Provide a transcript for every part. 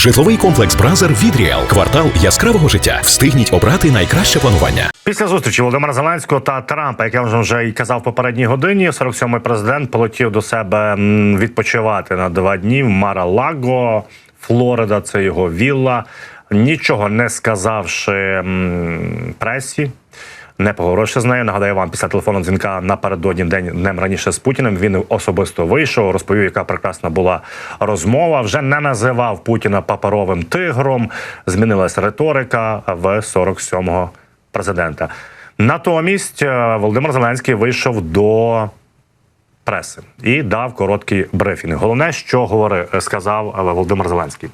Житловий комплекс Бразер від Ріал. Квартал яскравого життя. Встигніть обрати найкраще планування. Після зустрічі Володимира Зеленського та Трампа, як я вже вже і казав в попередній годині, 47-й президент полетів до себе відпочивати на два дні в Мара-Лаго, Флорида. Це його вілла. Нічого не сказавши пресі. Не поговоривши з нею. Нагадаю вам після телефонного дзвінка напередодні день днем раніше з Путіним. Він особисто вийшов, розповів, яка прекрасна була розмова. Вже не називав Путіна паперовим тигром. Змінилась риторика в 47-го президента. Натомість е, Володимир Зеленський вийшов до преси і дав короткий брифінг. Головне, що говорив, сказав е, Володимир Зеленський.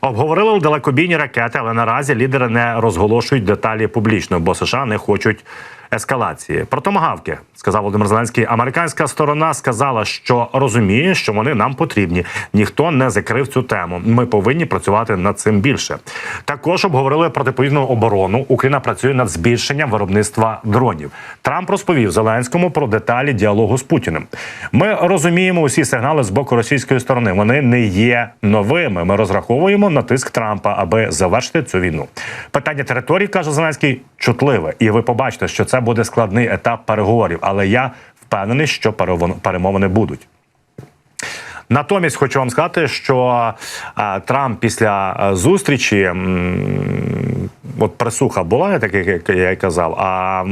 Обговорили далекобійні ракети, але наразі лідери не розголошують деталі публічно, бо США не хочуть ескалації. Про томагавки сказав Володимир Зеленський. Американська сторона сказала, що розуміє, що вони нам потрібні. Ніхто не закрив цю тему. Ми повинні працювати над цим більше. Також обговорили протиповідну оборону. Україна працює над збільшенням виробництва дронів. Трамп розповів Зеленському про деталі діалогу з Путіним. Ми розуміємо усі сигнали з боку російської сторони. Вони не є новими. Ми розраховуємо на тиск Трампа, аби завершити цю війну. Питання території каже Зеленський чутливе, і ви побачите, що це буде складний етап переговорів. Але я впевнений, що перемовини будуть. Натомість хочу вам сказати, що Трамп після зустрічі, от присуха була, так як я казав. А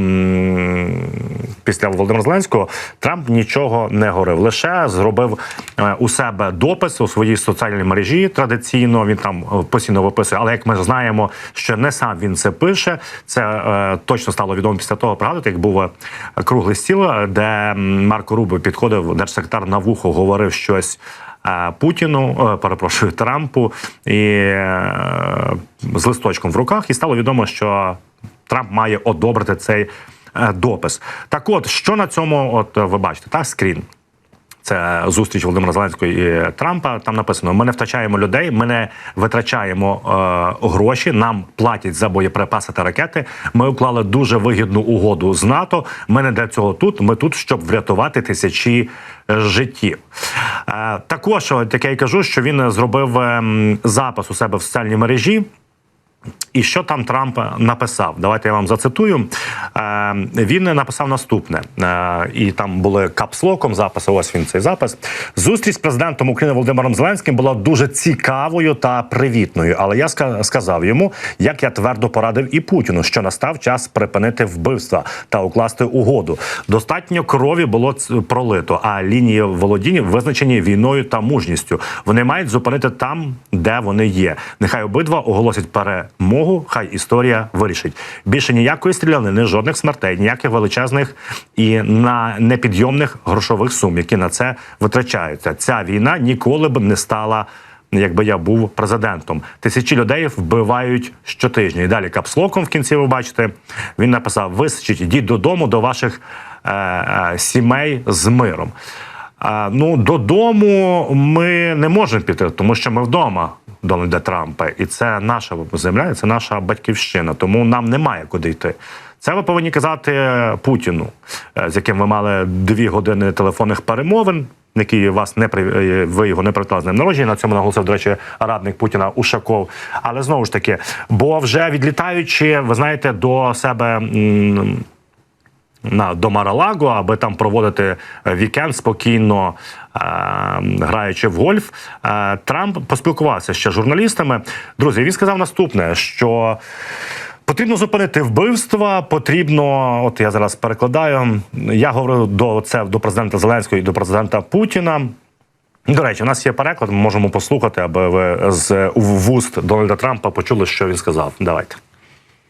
після Володимира Зеленського Трамп нічого не говорив. Лише зробив е, у себе допис у своїй соціальній мережі. Традиційно він там е, постійно виписує. Але як ми знаємо, що не сам він це пише, це е, точно стало відомо після того. Пригадуєте, як був е, круглий стіл, де Марко Рубо підходив держсекретар на вухо, говорив щось. Путіну, перепрошую Трампу, і з листочком в руках, і стало відомо, що Трамп має одобрити цей допис. Так, от що на цьому, от е, ви бачите, так скрін. Це зустріч Володимира Зеленського і Трампа. Там написано: ми не втрачаємо людей, ми не витрачаємо е, гроші. Нам платять за боєприпаси та ракети. Ми уклали дуже вигідну угоду з НАТО. Ми не для цього тут. Ми тут, щоб врятувати тисячі е, життів. Е, також, як я й кажу, що він зробив ем, запис у себе в соціальній мережі. І що там Трамп написав? Давайте я вам зацитую. Е, він написав наступне, е, і там були капслоком записи. Ось він цей запис. Зустріч з президентом України Володимиром Зеленським була дуже цікавою та привітною. Але я ска- сказав йому, як я твердо порадив і Путіну, що настав час припинити вбивства та укласти угоду. Достатньо крові було пролито, а лінії володіння визначені війною та мужністю. Вони мають зупинити там, де вони є. Нехай обидва оголосять перемогу. Хай історія вирішить. Більше ніякої стрілянини, жодних смертей, ніяких величезних і на непідйомних грошових сум, які на це витрачаються. Ця війна ніколи б не стала. Якби я був президентом, тисячі людей вбивають щотижня. І далі капслоком в кінці ви бачите. Він написав: висичіть, ідіть додому до ваших е, е, сімей з миром. А, ну, додому ми не можемо піти, тому що ми вдома Дональда Трампа, і це наша земля, і це наша батьківщина. Тому нам немає куди йти. Це ви повинні казати Путіну, е, з яким ви мали дві години телефонних перемовин. Які вас не при е, ви його не привітали з днем народження. На цьому наголосив, до речі, радник Путіна Ушаков. Але знову ж таки, бо вже відлітаючи, ви знаєте, до себе. На до Маралаго, аби там проводити е, вікенд спокійно е, граючи в гольф. Е, Трамп поспілкувався ще з журналістами. Друзі, він сказав наступне: що потрібно зупинити вбивства. Потрібно, от я зараз перекладаю. Я говорив до це до президента Зеленського і до президента Путіна. До речі, у нас є переклад. Ми можемо послухати, аби ви з вуст Дональда Трампа почули, що він сказав. Давайте.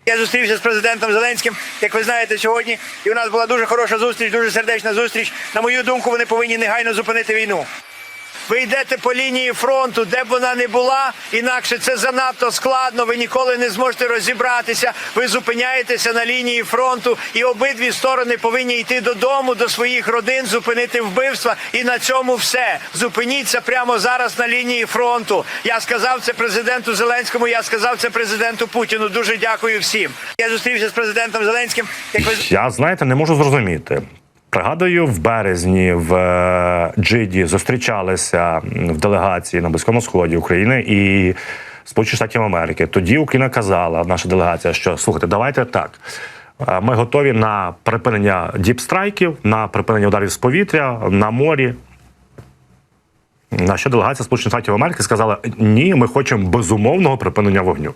Я зустрівся з президентом Зеленським, як ви знаєте, сьогодні. І у нас була дуже хороша зустріч, дуже сердечна зустріч. На мою думку, вони повинні негайно зупинити війну. Ви йдете по лінії фронту, де б вона не була, інакше це занадто складно. Ви ніколи не зможете розібратися. Ви зупиняєтеся на лінії фронту, і обидві сторони повинні йти додому, до своїх родин, зупинити вбивства. І на цьому все. Зупиніться прямо зараз на лінії фронту. Я сказав це президенту Зеленському. Я сказав це президенту Путіну. Дуже дякую всім. Я зустрівся з президентом Зеленським. Як ви Я знаєте, не можу зрозуміти. Пригадую, в березні в е, Джиді зустрічалися в делегації на Близькому Сході України і Сполучених Штатів Америки. Тоді Україна казала, наша делегація, що слухайте, давайте так. е, Ми готові на припинення діпстрайків, на припинення ударів з повітря, на морі. На що делегація Сполучених Штатів Америки сказала: ні, ми хочемо безумовного припинення вогню.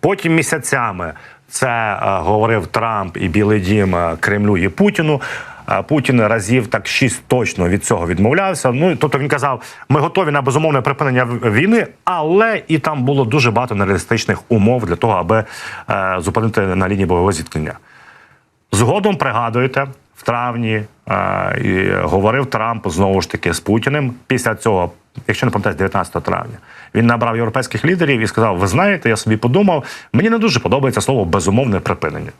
Потім місяцями це е, говорив Трамп і Білий Дім Кремлю і Путіну. Путін разів так шість точно від цього відмовлявся. Ну тобто він казав: ми готові на безумовне припинення війни, але і там було дуже багато нереалістичних умов для того, аби е, зупинити на лінії бойового зіткнення. Згодом пригадуєте, в травні е, і говорив Трамп знову ж таки з Путіним. Після цього, якщо не пам'ятаєте, 19 травня, він набрав європейських лідерів і сказав: Ви знаєте, я собі подумав, мені не дуже подобається слово безумовне припинення.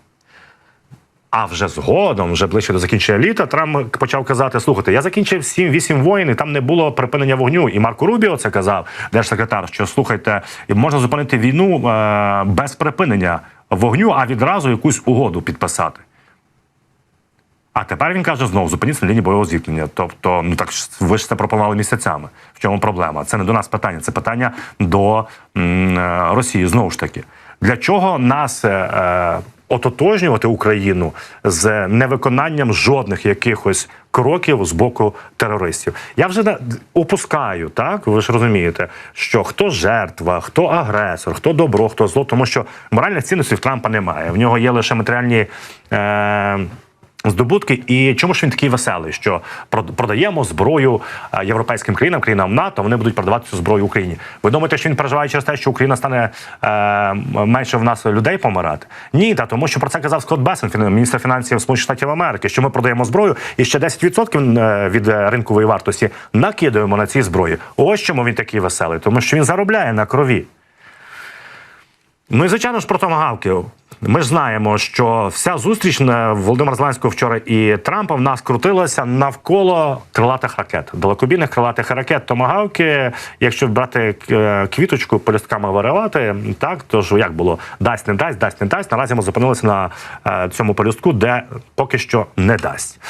А вже згодом, вже ближче до закінчення літа, Трамп почав казати: слухайте, я закінчив 7-8 воїн, і там не було припинення вогню. І Марко Рубіо це казав, держсекретар, що слухайте, можна зупинити війну е, без припинення вогню, а відразу якусь угоду підписати. А тепер він каже знову зупиніться на лінії бойового зіткнення. Тобто, ну так ви ж це пропонували місяцями. В чому проблема? Це не до нас питання, це питання до м, е, Росії. Знову ж таки, для чого нас е, е, ототожнювати Україну з невиконанням жодних якихось кроків з боку терористів? Я вже опускаю, так ви ж розумієте, що хто жертва, хто агресор, хто добро, хто зло, тому що моральних цінностей в Трампа немає. В нього є лише матеріальні. Е, Здобутки, і чому ж він такий веселий? Що продаємо зброю е, європейським країнам, країнам НАТО, вони будуть продавати цю зброю Україні. Ви думаєте, що він переживає через те, що Україна стане е, менше в нас людей помирати? Ні, та тому що про це казав Скотт Бесен, міністр фінансів Сполучених Штатів Америки, що ми продаємо зброю і ще 10% е, від е, ринкової вартості накидаємо на ці зброї. Ось чому він такий веселий, тому що він заробляє на крові. Ну і звичайно ж про томагавки. Ми ж знаємо, що вся зустріч на Володимира Зеленського вчора і Трампа в нас крутилася навколо крилатих ракет, далекобійних крилатих ракет. Томагавки, якщо брати е, квіточку полістками виривати, так то ж як було дасть, не дасть, дасть, не дасть. Наразі ми зупинилися на е, цьому полюстку, де поки що не дасть.